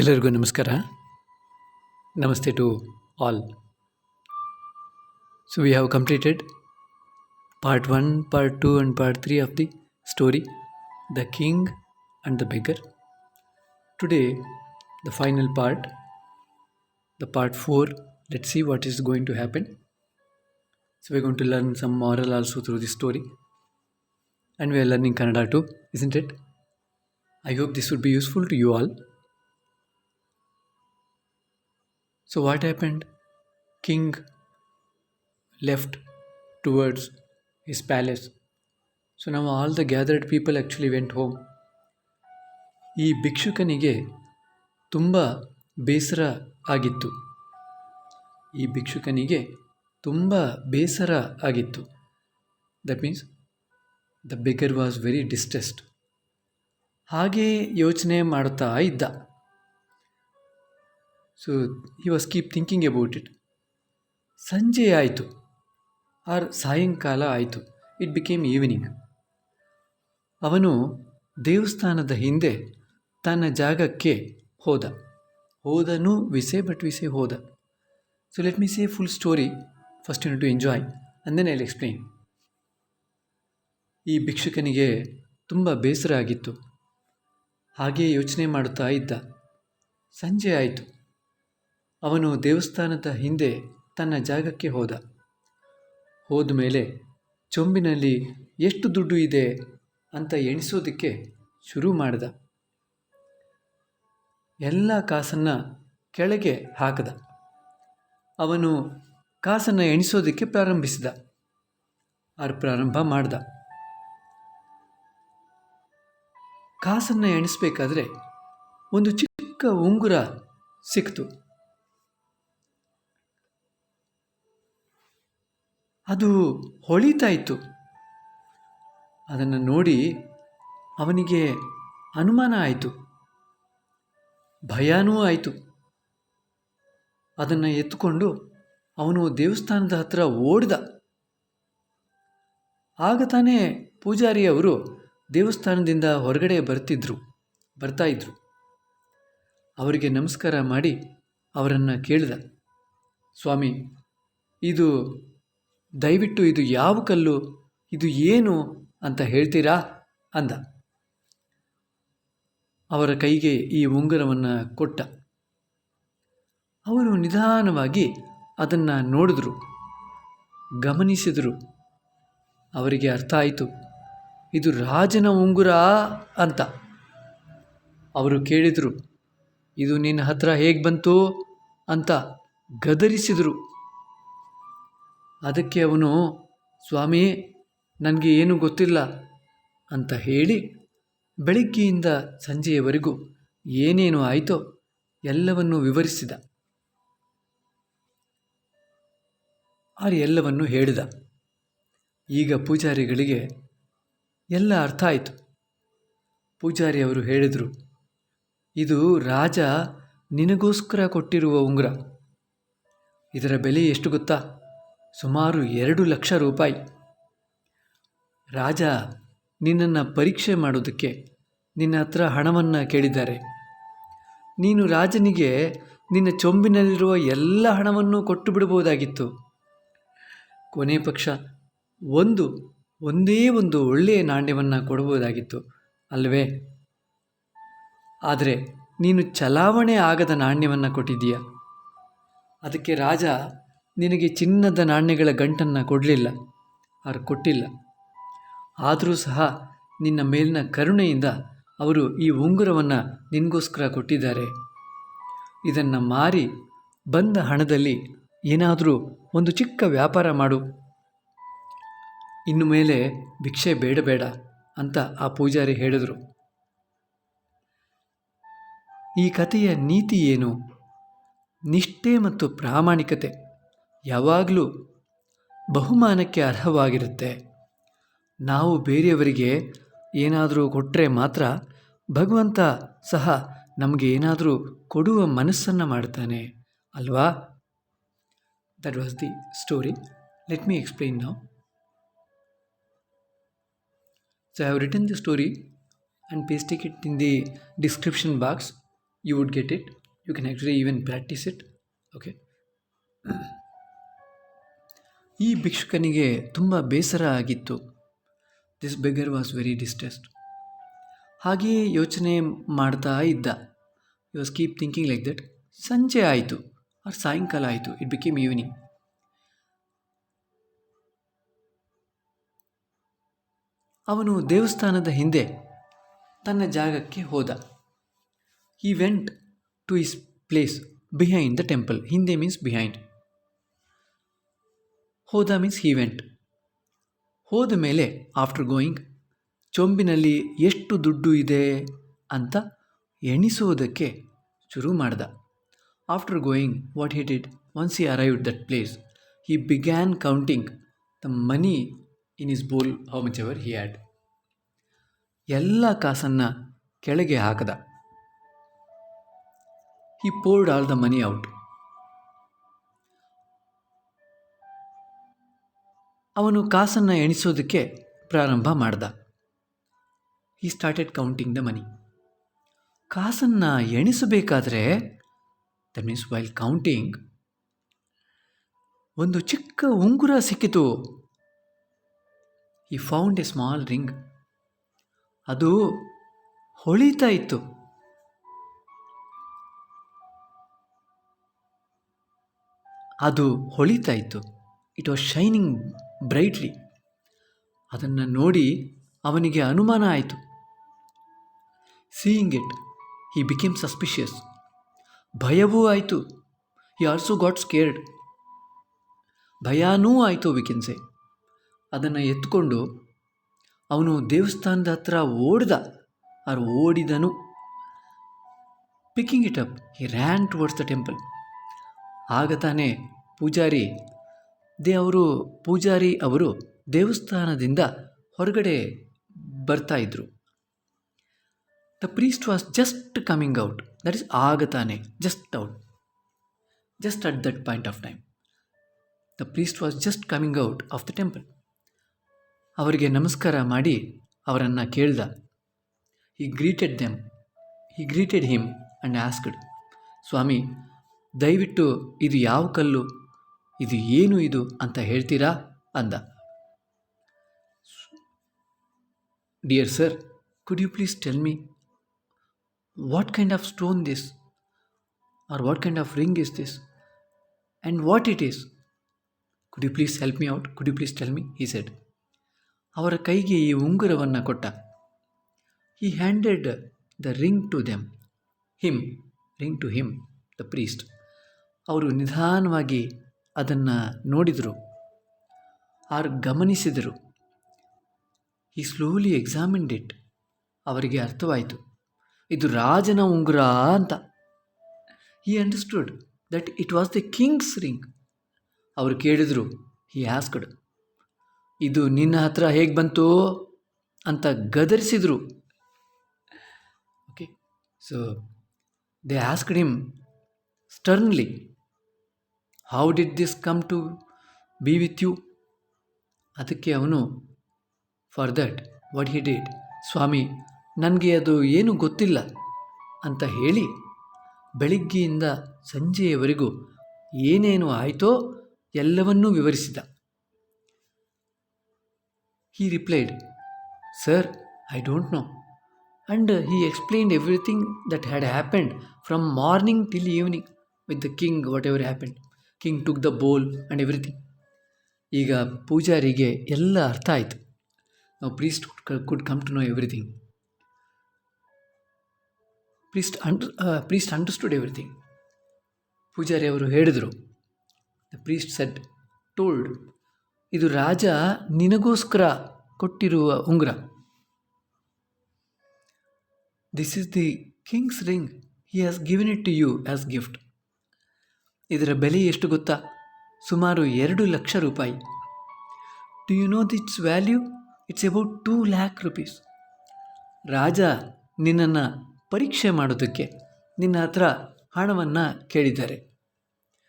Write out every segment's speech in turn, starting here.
ಎಲ್ಲರಿಗೂ ನಮಸ್ಕಾರ. ನಮಸ್ತೆ to all. So we have completed part one part two and part three of the story the king and the beggar today the final part the part four let see what is going to happen so we going to learn some moral also through the story and we are learning Kannada to isn't it? I hope this would be useful to you all. So, what happened? King left towards his palace. So, now all the gathered people actually went home. ಈ ಭಿಕ್ಷುಕನಿಗೆ ತುಂಬ ಬೇಸರ ಆಗಿತ್ತು ಈ ಭಿಕ್ಷುಕನಿಗೆ ತುಂಬ ಬೇಸರ ಆಗಿತ್ತು that means the beggar was very distressed ಹಾಗೇ ಯೋಚನೆ ಮಾಡ್ತಾ ಇದ್ದ so he was keep thinking about it ಸಂಜೆ ಆಯಿತು. ಆರ್ ಸಾಯಂಕಾಲ ಆಯಿತು. ಇಟ್ ಬಿಕೇಮ್ ಈವ್ನಿಂಗ್ ಅವನು ದೇವಸ್ಥಾನದ ಹಿಂದೆ ತನ್ನ ಜಾಗಕ್ಕೆ ಹೋದ. ಹೋದನು ವಿಸೆ ಬಟ್ ವಿಸೆ ಹೋದ. So let me say full story first you to enjoy and then I explain ಈ ಭಿಕ್ಷುಕನಿಗೆ ತುಂಬ ಬೇಸರ ಆಗಿತ್ತು. ಹಾಗೆಯೇ ಯೋಚನೆ ಮಾಡುತ್ತಾ ಇದ್ದ. ಸಂಜೆ ಆಯಿತು. ಅವನು ದೇವಸ್ಥಾನದ ಹಿಂದೆ ತನ್ನ ಜಾಗಕ್ಕೆ ಹೋದ. ಹೋದ ಮೇಲೆ ಚೊಂಬಿನಲ್ಲಿ ಎಷ್ಟು ದುಡ್ಡು ಇದೆ ಅಂತ ಎಣಿಸೋದಕ್ಕೆ ಶುರು ಮಾಡಿದ. ಎಲ್ಲ ಕಾಸನ್ನು ಕೆಳಗೆ ಹಾಕದ. ಅವನು ಕಾಸನ್ನು ಎಣಿಸೋದಕ್ಕೆ ಪ್ರಾರಂಭಿಸಿದ. ಆರ್ ಪ್ರಾರಂಭ ಮಾಡ್ದ. ಕಾಸನ್ನು ಎಣಿಸ್ಬೇಕಾದ್ರೆ ಒಂದು ಚಿಕ್ಕ ಉಂಗುರ ಸಿಕ್ತು. ಅದು ಹೊಳಿತಾಯಿತ್ತು ಅದನ್ನು ನೋಡಿ ಅವನಿಗೆ ಅನುಮಾನ ಆಯಿತು. ಭಯನೂ ಆಯಿತು. ಅದನ್ನು ಎತ್ತುಕೊಂಡು ಅವನು ದೇವಸ್ಥಾನದ ಹತ್ರ ಓಡಿದ. ಆಗ ತಾನೇ ಪೂಜಾರಿಯವರು ದೇವಸ್ಥಾನದಿಂದ ಹೊರಗಡೆ ಬರ್ತಿದ್ರು, ಬರ್ತಾ ಇದ್ರು. ಅವರಿಗೆ ನಮಸ್ಕಾರ ಮಾಡಿ ಅವರನ್ನು ಕೇಳಿದ. ಸ್ವಾಮಿ, ಇದು ದಯವಿಟ್ಟು ಇದು ಯಾವ ಕಲ್ಲು? ಇದು ಏನು ಅಂತ ಹೇಳ್ತೀರಾ? ಅಂದ. ಅವರ ಕೈಗೆ ಈ ಉಂಗುರವನ್ನು ಕೊಟ್ಟ. ಅವರು ನಿಧಾನವಾಗಿ ಅದನ್ನು ನೋಡಿದ್ರು. ಗಮನಿಸಿದರು. ಅವರಿಗೆ ಅರ್ಥ ಆಯಿತು. ಇದು ರಾಜನ ಉಂಗುರ ಅಂತ. ಅವರು ಕೇಳಿದರು. ಇದು ನಿನ್ನ ಹತ್ರ ಹೇಗೆ ಬಂತು? ಅಂತ ಗದರಿಸಿದರು. ಅದಕ್ಕೆ ಅವನು, ಸ್ವಾಮಿ, ನನಗೆ ಏನೂ ಗೊತ್ತಿಲ್ಲ ಅಂತ ಹೇಳಿ ಬೆಳಿಗ್ಗೆಯಿಂದ ಸಂಜೆಯವರೆಗೂ ಏನೇನು ಆಯಿತೋ ಎಲ್ಲವನ್ನೂ ವಿವರಿಸಿದ. ಆರು ಎಲ್ಲವನ್ನು ಹೇಳಿದ. ಈಗ ಪೂಜಾರಿಗಳಿಗೆ ಎಲ್ಲ ಅರ್ಥ ಆಯಿತು. ಪೂಜಾರಿ ಅವರು ಹೇಳಿದರು, ಇದು ರಾಜ ನಿನಗೋಸ್ಕರ ಕೊಟ್ಟಿರುವ ಉಂಗುರ. ಇದರ ಬೆಲೆ ಎಷ್ಟು ಗೊತ್ತಾ? ಸುಮಾರು ಎರಡು ಲಕ್ಷ ರೂಪಾಯಿ. ರಾಜ, ನಿನ್ನನ್ನು ಪರೀಕ್ಷೆ ಮಾಡೋದಕ್ಕೆ ನಿನ್ನ ಹತ್ರ ಹಣವನ್ನು ಕೇಳಿದ್ದಾರೆ. ನೀನು ರಾಜನಿಗೆ ನಿನ್ನ ಚೊಂಬಿನಲ್ಲಿರುವ ಎಲ್ಲ ಹಣವನ್ನು ಕೊಟ್ಟು ಬಿಡಬಹುದಾಗಿತ್ತು. ಕೊನೆ ಪಕ್ಷ ಒಂದು, ಒಂದೇ ಒಂದು ಒಳ್ಳೆಯ ನಾಣ್ಯವನ್ನು ಕೊಡಬಹುದಾಗಿತ್ತು, ಅಲ್ವೇ? ಆದರೆ ನೀನು ಚಲಾವಣೆ ಆಗದ ನಾಣ್ಯವನ್ನು ಕೊಟ್ಟಿದ್ದೀಯ. ಅದಕ್ಕೆ ರಾಜ ನಿನಗೆ ಚಿನ್ನದ ನಾಣ್ಯಗಳ ಗಂಟನ್ನು ಕೊಡಲಿಲ್ಲ ಅವರು ಕೊಟ್ಟಿಲ್ಲ. ಆದರೂ ಸಹ ನಿನ್ನ ಮೇಲಿನ ಕರುಣೆಯಿಂದ ಅವರು ಈ ಉಂಗುರವನ್ನು ನಿನಗೋಸ್ಕರ ಕೊಟ್ಟಿದ್ದಾರೆ. ಇದನ್ನು ಮಾರಿ ಬಂದ ಹಣದಲ್ಲಿ ಏನಾದರೂ ಒಂದು ಚಿಕ್ಕ ವ್ಯಾಪಾರ ಮಾಡು. ಇನ್ನು ಮೇಲೆ ಭಿಕ್ಷೆ ಬೇಡಬೇಡ ಬೇಡ ಅಂತ ಆ ಪೂಜಾರಿ ಹೇಳಿದರು. ಈ ಕಥೆಯ ನೀತಿ ಏನು? ನಿಷ್ಠೆ ಮತ್ತು ಪ್ರಾಮಾಣಿಕತೆ. ಯಾವಾಗಲೂ ಬಹುಮಾನಕ್ಕೆ ಅರ್ಹವಾಗಿರುತ್ತೆ. ನಾವು ಬೇರೆಯವರಿಗೆ ಏನಾದರೂ ಕೊಟ್ಟರೆ ಮಾತ್ರ ಭಗವಂತ ಸಹ ನಮಗೆ ಏನಾದರೂ ಕೊಡುವ ಮನಸ್ಸನ್ನು ಮಾಡ್ತಾನೆ, ಅಲ್ವಾ? That was the story let me explain now so I have written the story and paste it in the description box you would get it you can actually even practice it Okay. ಈ ಭಿಕ್ಷುಕನಿಗೆ ತುಂಬ ಬೇಸರ ಆಗಿತ್ತು. This beggar was very distressed ಹಾಗೆಯೇ ಯೋಚನೆ ಮಾಡ್ತಾ ಇದ್ದ. You was keep thinking like that ಸಂಜೆ ಆಯಿತು. ಆರ್ ಸಾಯಂಕಾಲ ಆಯಿತು. ಇಟ್ ಬಿಕೇಮ್ ಈವ್ನಿಂಗ್ ಅವನು ದೇವಸ್ಥಾನದ ಹಿಂದೆ ತನ್ನ ಜಾಗಕ್ಕೆ ಹೋದ. He went to his place behind the temple ಹಿಂದೆ ಮೀನ್ಸ್ ಬಿಹೈಂಡ್ ಹೋದ ಮೀನ್ಸ್ ಹಿ ಹೋದ ಮೇಲೆ ಆಫ್ಟರ್ ಗೋಯಿಂಗ್ ಚೊಂಬಿನಲ್ಲಿ ಎಷ್ಟು ದುಡ್ಡು ಇದೆ ಅಂತ ಎಣಿಸುವುದಕ್ಕೆ ಶುರು ಮಾಡ್ದ. After going what hit it once he arrived that place he began counting the money in his bowl how much ever he had ಎಲ್ಲ ಕಾಸನ್ನು ಕೆಳಗೆ ಹಾಕದ. He poured all the money out ಅವನು ಕಾಸನ್ನು ಎಣಿಸೋದಕ್ಕೆ ಪ್ರಾರಂಭ ಮಾಡ್ದ. ಈ ಸ್ಟಾರ್ಟೆಡ್ ಕೌಂಟಿಂಗ್ ದ ಮನಿ ಕಾಸನ್ನು ಎಣಿಸಬೇಕಾದ್ರೆ ದಟ್ ಮೀನ್ಸ್ ವೈಲ್ ಕೌಂಟಿಂಗ್ ಒಂದು ಚಿಕ್ಕ ಉಂಗುರ ಸಿಕ್ಕಿತು. ಈ ಫೌಂಡ್ ಎ ಸ್ಮಾಲ್ ರಿಂಗ್ ಅದು ಹೊಳಿತಾ ಇತ್ತು. ಅದು ಹೊಳಿತಾ ಇತ್ತು. ಇಟ್ ವಾಸ್ ಶೈನಿಂಗ್ ಬ್ರೈಟ್ಲಿ ಅದನ್ನು ನೋಡಿ ಅವನಿಗೆ ಅನುಮಾನ ಆಯಿತು. Seeing it he became suspicious ಭಯವೂ ಆಯಿತು. ಹಿ ಆಲ್ಸೋ ಗಾಟ್ ಸ್ಕೇರ್ಡ್ ಭಯಾನೂ ಆಯಿತು ವಿಕೆನ್ಸೆ ಅದನ್ನು ಎತ್ಕೊಂಡು ಅವನು ದೇವಸ್ಥಾನದ ಹತ್ರ ಓಡ್ದ. ಅವ್ರು ಓಡಿದನು. Picking it up he ran towards the temple ಆಗ ತಾನೇ ಪೂಜಾರಿ ದೇ ಅವರು ಪೂಜಾರಿ ಅವರು ದೇವಸ್ಥಾನದಿಂದ ಹೊರಗಡೆ ಬರ್ತಾ ಇದ್ದರು the priest was just coming out that is ಆಗ ತಾನೇ just out just at that point of time the priest was just coming out of the temple ಅವರಿಗೆ ನಮಸ್ಕಾರ ಮಾಡಿ ಅವರನ್ನು ಕೇಳ್ದ. He greeted them he greeted him and asked ಸ್ವಾಮಿ, ದಯವಿಟ್ಟು ಇದು ಯಾವ ಕಲ್ಲು? ಇದು ಏನು ಇದು ಅಂತ ಹೇಳ್ತೀರಾ ಅಂದ. Dear sir could you please tell me what kind of stone this are what kind of ring is this and what it is could you please help me out could you please tell me he said ಅವರ ಕೈಗೆ ಈ ಉಂಗುರವನ್ನು ಕೊಟ್ಟ. He handed the ring to them him ring to him the priest ಅವರು ನಿಧಾನವಾಗಿ ಅದನ್ನು ನೋಡಿದರು. R ಗಮನಿಸಿದರು. ಈ ಸ್ಲೋಲಿ ಎಕ್ಸಾಮಿನ್ಡ್ ಇಟ್ ಅವರಿಗೆ ಅರ್ಥವಾಯಿತು. ಇದು ರಾಜನ ಉಂಗುರ ಅಂತ. He understood that it was the king's ring ಅವರು ಕೇಳಿದರು. ಈ ಆಸ್ಕ್ಡ್ ಇದು ನಿನ್ನ ಹತ್ರ ಹೇಗೆ ಬಂತು? ಅಂತ ಗದರಿಸಿದರು. Okay so they asked him sternly how did this come to be with you ಅದಕ್ಕೆ ಅವನು for that what he did ಸ್ವಾಮಿ, ನನಗೆ ಅದು ಏನು ಗೊತ್ತಿಲ್ಲ ಅಂತ ಹೇಳಿ, ಬೆಳಿಗ್ಗೆಯಿಂದ ಸಂಜೆಯವರೆಗೂ ಏನೇನು ಆಯಿತೋ ಎಲ್ಲವನ್ನೂ ವಿವರಿಸಿದ. He replied sir I don't know and he explained everything that had happened from morning till evening with the king whatever ever ಹ್ಯಾಪೆಂಡ್ King took the bowl and everything ಈಗ ಪೂಜಾರಿಗೆ ಎಲ್ಲ ಅರ್ಥ ಆಯಿತು. ನಾವು priest could come to know everything priest under priest understood everything Poojary ಅವರು ಹೇಳಿದರು. The priest set told ಇದು ರಾಜ ನಿನಗೋಸ್ಕರ ಕೊಟ್ಟಿರುವ ಉಂಗುರ. This is the king's ring he has given it to you as gift ಇದರ ಬೆಲೆ ಎಷ್ಟು ಗೊತ್ತಾ? ಸುಮಾರು ಎರಡು ಲಕ್ಷ ರೂಪಾಯಿ. Do you know its value it's about two lakh rupees ರಾಜ, ನಿನ್ನನ್ನು ಪರೀಕ್ಷೆ ಮಾಡೋದಕ್ಕೆ ನಿನ್ನ ಹತ್ರ ಹಣವನ್ನು ಕೇಳಿದ್ದಾರೆ.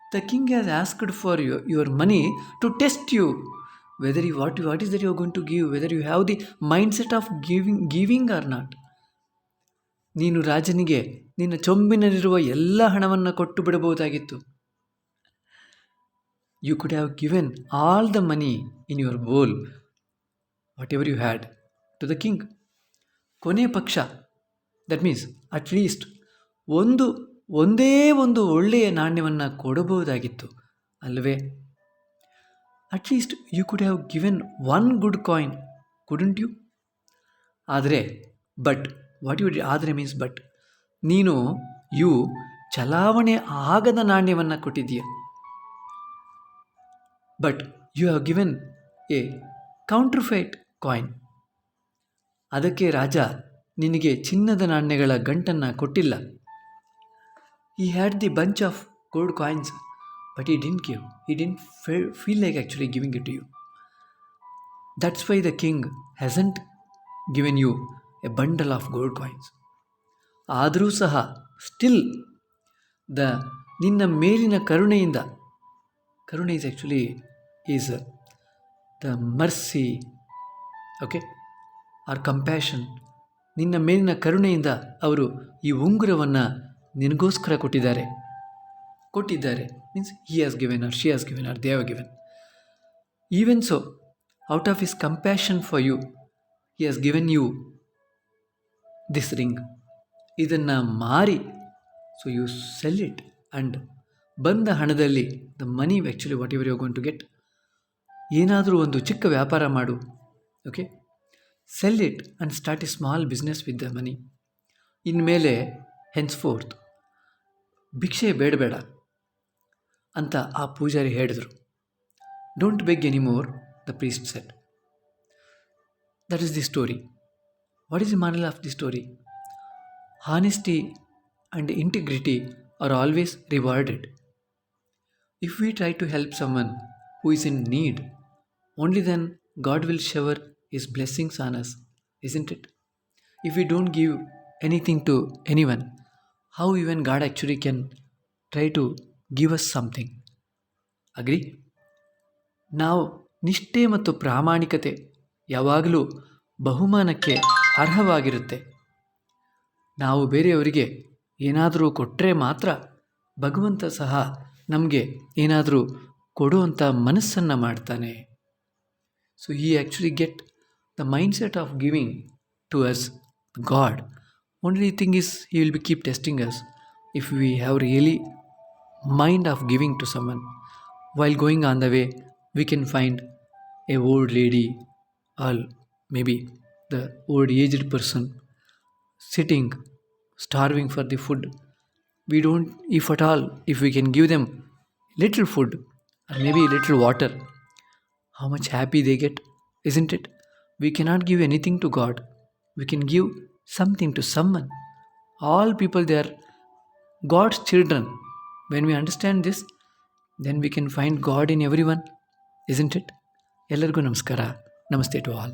The king has asked for you your money to test you whether you what what is there you going to give whether you have the mindset of giving giving or not ನೀನು ರಾಜನಿಗೆ ನಿನ್ನ ಚೊಂಬಿನಲ್ಲಿರುವ ಎಲ್ಲ ಹಣವನ್ನು ಕೊಟ್ಟು ಬಿಡಬಹುದಾಗಿತ್ತು. You could have given all the money in your bowl whatever you had to the the ಕಿಂಗ್ ಕೊನೆ ಪಕ್ಷ ದಟ್ ಮೀನ್ಸ್ ಅಟ್ ಲೀಸ್ಟ್ ಒಂದು, ಒಂದೇ ಒಂದು ಒಳ್ಳೆಯ ನಾಣ್ಯವನ್ನು ಕೊಡಬಹುದಾಗಿತ್ತು, ಅಲ್ಲವೇ? At least you could have given one good coin couldn't you ಆದರೆ ಬಟ್ ವಾಟ್ ಯು ಆದರೆ ಮೀನ್ಸ್ ಬಟ್ ನೀನು ಯು ಚಲಾವಣೆ ಆಗದ ನಾಣ್ಯವನ್ನು ಕೊಟ್ಟಿದ್ದೀಯ. But you have given a counterfeit coin ಅದಕ್ಕೆ ರಾಜ, ನಿನಗೆ ಚಿನ್ನದ ನಾಣ್ಯಗಳ ಗಂಟನ್ನು ಕೊಟ್ಟಿಲ್ಲ. He had the bunch of gold coins but he didn't give he didn't feel like actually giving it you that's why the king hasn't given you a bundle of gold coins ಆದರೂ ಸಹ still the ನಿನ್ನ ಮೇಲಿನ ಕರುಣೆಯಿಂದ, ಕರುಣೆ is actually is the mercy okay or compassion ನಿನ್ನ ಮೇಲಿನ ಕರುಣೆಯಿಂದ ಅವರು ಈ ಉಂಗುರವನ್ನು ನಿನಗೋಸ್ಕರ ಕೊಟ್ಟಿದ್ದಾರೆ. ಕೊಟ್ಟಿದ್ದಾರೆ. Means he has given or she has given or they given even so out of his compassion for you he has given you this ring ಇದನ್ನು ಮಾರಿ so you sell it and ಬಂದ ಹಣದಲ್ಲಿ the money actually whatever you gone to get ಏನಾದರೂ ಒಂದು ಚಿಕ್ಕ ವ್ಯಾಪಾರ ಮಾಡು okay sell it and start a small business with the money ಇನ್ಮೇಲೆ ಹೆನ್ಸ್ ಫೋರ್ತ್ ಭಿಕ್ಷೆ ಬೇಡಬೇಡ ಅಂತ ಆ ಪೂಜಾರಿ ಹೇಳಿದರು. Don't beg anymore the priest said that is the story what is the moral of the story honesty and integrity are always rewarded if we try to help someone who is in need only then God will shower His blessings on us, isn't it? If we don't give anything to anyone, how even God actually can try to give us something? Agree ನಾವು ನಿಷ್ಠೆ ಮತ್ತು ಪ್ರಾಮಾಣಿಕತೆ ಯಾವಾಗಲೂ ಬಹುಮಾನಕ್ಕೆ ಅರ್ಹವಾಗಿರುತ್ತೆ ನಾವು ಬೇರೆಯವರಿಗೆ ಏನಾದರೂ ಕೊಟ್ಟರೆ ಮಾತ್ರ ಭಗವಂತ ಸಹ ನಮಗೆ ಏನಾದರೂ ಕೊಡುವಂಥ ಮನಸ್ಸನ್ನು ಮಾಡ್ತಾನೆ So he actually get the mindset of giving to us God. Only thing is he will be keep testing us if we have really mind of giving to someone. While going on the way, we can find a old lady or maybe the old aged person sitting starving for the food we don't if at all if we can give them little food or maybe little water how much happy they get isn't it we cannot give anything to God. We can give something to someone. All people, they are God's children. When we understand this, then we can find God in everyone, isn't it? ಎಲ್ಲರಿಗೂ ನಮಸ್ಕಾರ ನಮಸ್ತೆ to all